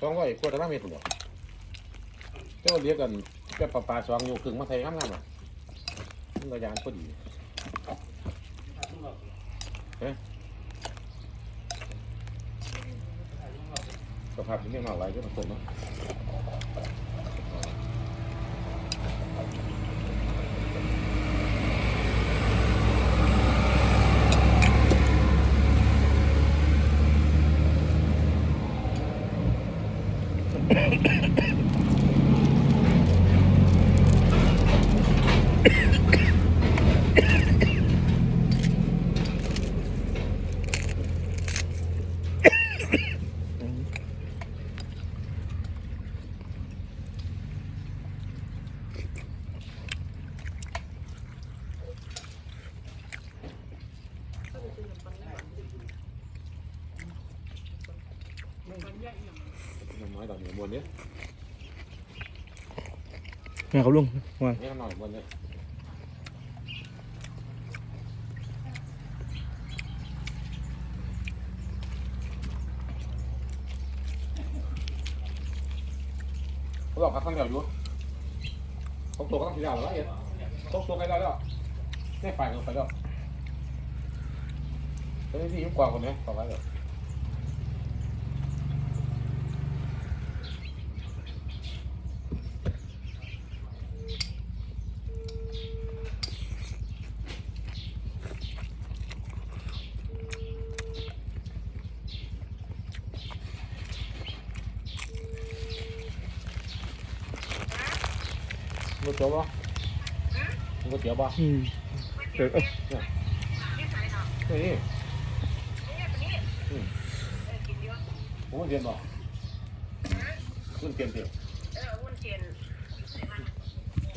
สองร้อยกว่าตารางเมตรหรอเจ้าเรียกกันแค่ปลาปลาสองอยู่ครึ่งมาไทยงามๆอะมันระยานพอดีเฮ้ยสภาพนี้ไม่มาอะไรก็ต้องตกเนาะ น้ำน้อยตอนนี้บนเนี้ยแม่ครับลุงว่านี่หน่อยบนเนี้ยเขาบอกครับท่าน เดียวอยู่เขาตัวก็ต้องทีเดียวแล้วเอ็ดเขาตัวใครได้แล้วนี่ฝ่ายกันไปแล้วตอนนี้ที่ยุ่งกว่าคนนี้ต่อไปเลยก๋วยเตี๋ยวบ่ก๋วยเตี๋ยวบ่อืมเดี๋ยวเอ้ยนี่อืมโอ้ยเรียนบ่รุ่นเปลี่ยนเปลี่ยน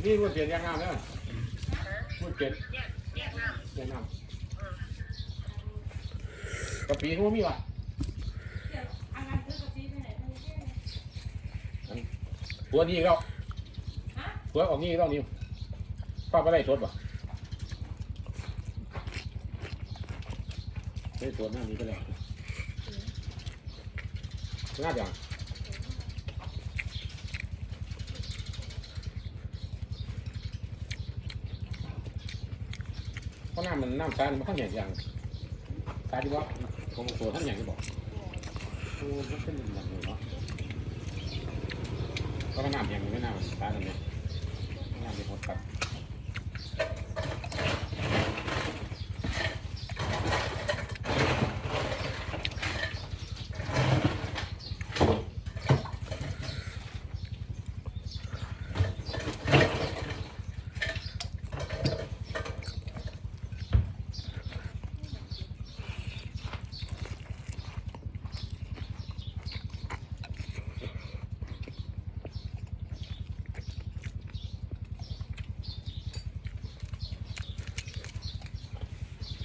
นี่รุ่นเปลี่ยนยังงามเนี่ยรุ่นเปลี่ยนยังงามกะปีนู้มีว่ะตัวนี้แล้ วตัวออกนี่แล้วนี่ป้าไปได้ชดบ่ะได้ตัวหน้านี้ก็แล้วน่าจังเพราะน้ำมันน้ำตาลมันข้างใหญ่อย่างตาดีว่าของตัวข้างใหญ่ก็บอกโอ้มันเป็นอย่างนี้เนาะเพราะว่าน้ำอย่างนี้ไม่น้ำตาลเนี่ย น้ำเป็นหดกั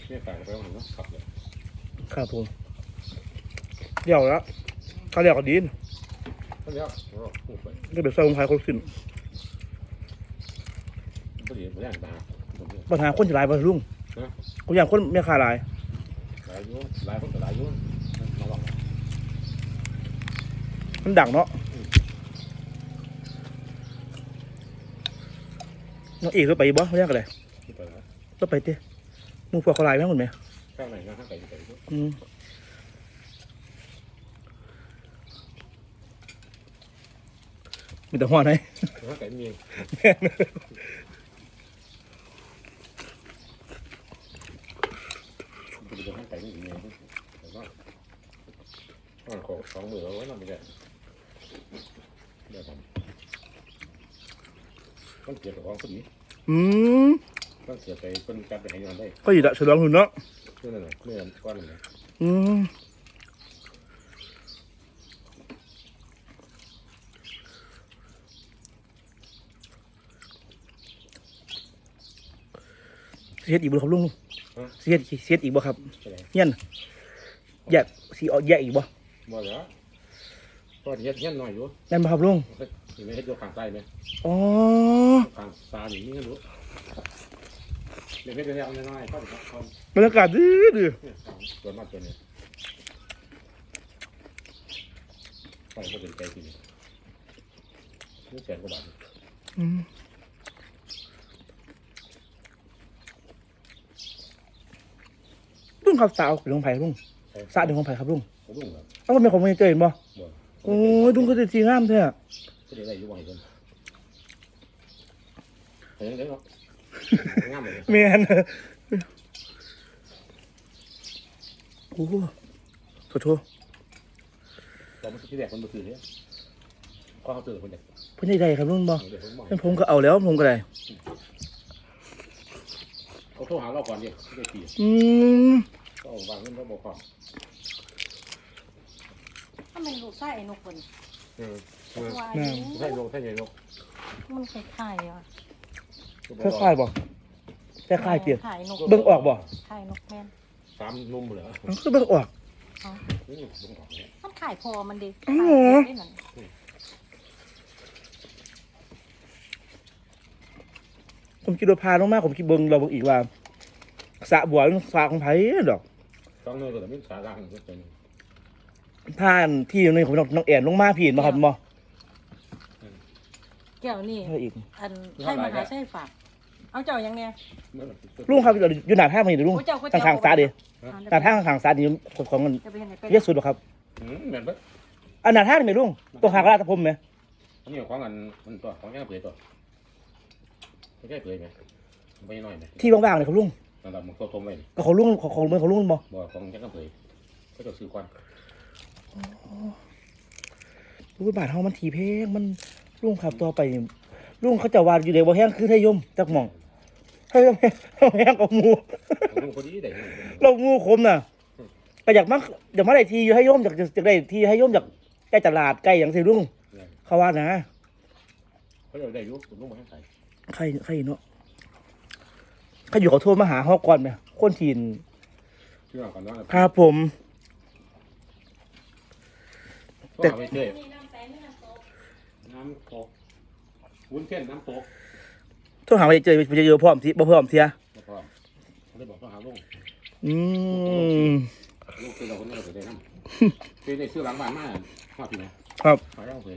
เนี่ยไก่ไปเอาหนึ่งเนาะขับเลยครับผมเดี๋ยวแล้วเขาเรียกว่าดีนก็เดี๋ยวเราพูดไปก็เป็นใส่ลงไทยคนสิ้นก็เดี๋ยวไม่ได้ตาผมเนี่ยปัญหาคนจะหลายบ่ลุงกูอยากคนไม่ขาหลายหลายยุ่งหลายคนก็หลายยุ่งระวังมันดังเนาะน้องเอกก็ไปบ่ไม่ยากอะไรที่ไปแล้วก็ไปเต้ มึงพวกเขาหลายแม่งหมดไหมข้างไหนนะข้างไก่ที่ไก่ด้วยอืมมีแต่หัวไหนข้างไก่มีจะไปข้างไก่มีอีกไงแต่ว่าของสองมือเอาไว้นำไปเลยเดี๋ยวทำต้องเกี่ยวกับของพอดีอืม ต้องเกี่ยวไปเป็นการไปไหนกันได้ก็อยู่ละฉลองหุ่นเนาะเพื่อนอะไรเพื่อนก้อนอะไรอืมเสียดอีกบ่ครับลุงเสียดเสียดอีกบ่ครับอะไรเงี้ยนแยกสีออกแยกอีกบ่บ่เหรอก็เฮ็ดเฮ็ดหน่อยอยู่นั่นบ่ครับลุงเฮ็ดเฮ็ดอยู่ข้างใต้ไหมอ๋อข้างตาหนีนี่ก็รู้ เดี๋ยวเฮ็ดเรื่องน้อยๆก็จะทำบรรยากาศดีดีเนี่ยตัวมากตัวนี้ไม่ก็เป็นใจจริงนี่แสนกว่าบาทอืมลุงครับสาวเป็นของไผ่ลุงสาเป็นของไผ่ครับลุงเขาดุ้งครับเอ้ามันเป็นของมันเจอเห็นบ่บ่โอ้ยลุงก็จะทีงามแท้ก็ได้ได้อยู่บ่อยกันเห็นได้เนาะงามเลย แม่นโอ้ขอโทษตอนมันที่แรกมันมาซื้อเนี่ยก็เขาซื้อคนเด็กเพิ่นได้ครับลุงบ่เดี๋ยวผมบอกเพิ่นผมก็เอาแล้วผมก็ได้เขาโทรหาเราก่อนดิไม่ได้ตีอืมก็เอาวางเงินเขาบอกก่อนถ้ามันลูกไส้ไอ้นกคนเออเออวายใช่ลงใช่ใหญ่ลงมันคล้ายๆอะ คล้ายๆบ่คล้ายๆเปลี่ยนคล้ายนกเบิ่งออกบ่คล้ายนกแม่นสามนุ่มเหรอมันก็เบิ่งออกนี่เบิ่งออกเนี่ยมันขายพอมันดิอ๋อขายได้นั่นผมคิดว่าพาลงมาผมคิดเบิ่งเราเบิ่งอีกว่าสระบัวมันสระของไผดอกต้องเนื้อก็แต่ไม่สาร่างก็เป็นท่านที่อยู่ในของน้องแอนลงมาพี่เห็นบ่ครับบ่ แก้วนี่ เท่าอีกอันให้มหาใช่ฝาก เอาเจ้ายังเนี่ย ลุงครับอยู่หน้าท่ามันนี่ลุงโอ้เจ้าก็เจ้าข้างๆซ้ายดิอ่หน้าท่าข้างๆซ้ายนี่ของของมันจะไปยังไงไปเรียกสุดบ่ครับอืมเหมือนแบบอันหน้าท่านี่ไหมลุงตรงหางกระดาษผมไหมอันนี้ของอันมันตัวของแง่เผยตัวไม่ใช่เผยไหมไม่น้อยไหมที่ว่างๆเลยครับลุงนั่นแหละมันโตตมไว้ก็ของลุงของของเมืองของลุงบ่บ่ของแง่เผยก็จะซื้อควัน ลุงบาทเฮามันทีเพลงมัน ลุงครับต่อไปนี่ลุงเขาจะว่าอยู่ในบ่แห้งคือไทยยมจักหม่องไทยยมแห้งกับหมูลุงพอดีได้เรางูคมน่ะก็อยากมาอยากมาได้ทีอยู่ให้โยมอยากจะได้ทีให้โยมอยากใกล้ตลาดใกล้อย่างสิลุงเขาว่านะเขาจะได้ยุบลุงมาให้ใส่ใครใครเนาะใครอยู่เขาโทรมาหาเฮาก่อนไหมคนทีนชื่อก่อนว่าครับผม แต่ไม่เจ๊น้ำโตวุ้นเส้นน้ำโตโทรหาไปเจอไปเจอพร้อมทีบ่พร้อมเทียแล้วก็เขาได้บอกเขาหาลุงอืมลุงคือเราคนนี้เราได้น้ำเป็นในซื้อหลังบ้านมาข้าวที่ไหนครับหาย่างเผย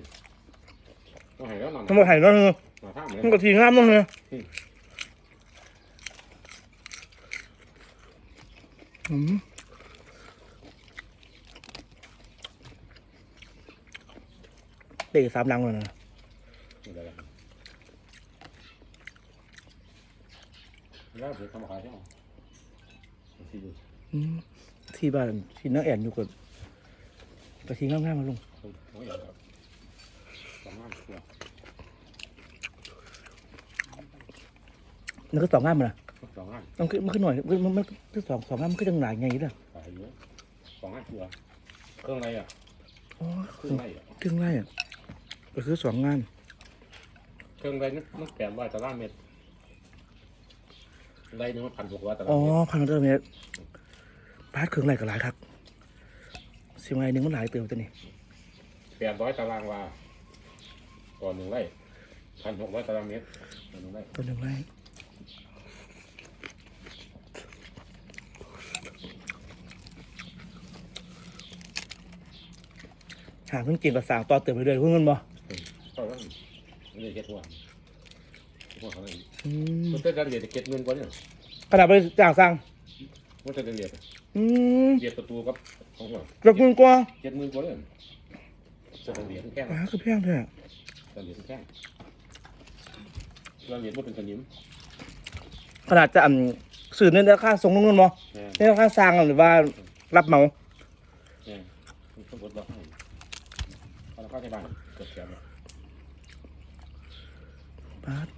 ต้องให้แล้วนอนทั้งหมดไห้เนาะเนอะมาท่าเหมือนมันก็ทีงามเนาะเนอะอืมเด็กสามลังเลยนะ แล้วเผยทำขายใช่ไหมสี่ดูอืมที่บ้านที่น้องแอนอยู่กับกระทิงง่ายๆมาลงผมอยากแบบสองงานตัวแล้วก็สองง่ายมาละสองงานมันขึ้นมันขึ้นหน่อยมันมันมันคือสองสองง่ายมันก็จังหนาไงล่ะขายเยอะสองงานตัวเครื่องอะไรอะอ๋อเครื่องอะไรอะเครื่องไล่อะก็คือสองงาน เครื่องอะไรนึกนึกแปมว่าตารางเมตรไรนึงมันพันหกร้อยตารางอ๋อเมตรพันเตอร์เมตรพาร์ทเครื่องไล่ก็หลายครับสิบไงหนึ่งมันหลายเติมตัวนี้แปดร้อยตารางวาต่อหนึ่งไร่พันหกร้อยตารางเมตรต่อหนึ่งไร่ตัวหนึ่งไล่หาเพิ่งกินกับสางต่อเติมไปเรื่อยเพิ่งเงินบ่ก็ว่า ไม่ได้เก็ตหัวหัวเขาเลยอืมมันจะเรียนเก็ตเงินกว่าเนี่ยขนาดไปจ้างสร้าง มันจะเรียนอืมเรียนประตูกับของหัวเกือบหมื่นกว่าเจ็ดหมื่นกว่าเลยจะเหรียญแค่อ่าคือแพงแท้จะเหรียญแค่เราเหรียญว่าเป็นสนิมขนาดจะอ่ำสื่อในราคาส่งลงเงินบ่เนี่ยในราคาสร้างหรือว่ารับเหมาเนี่ยมันต้องกดล็อกให้พอเราเข้าที่บ้านกดแชร์เลย ปาด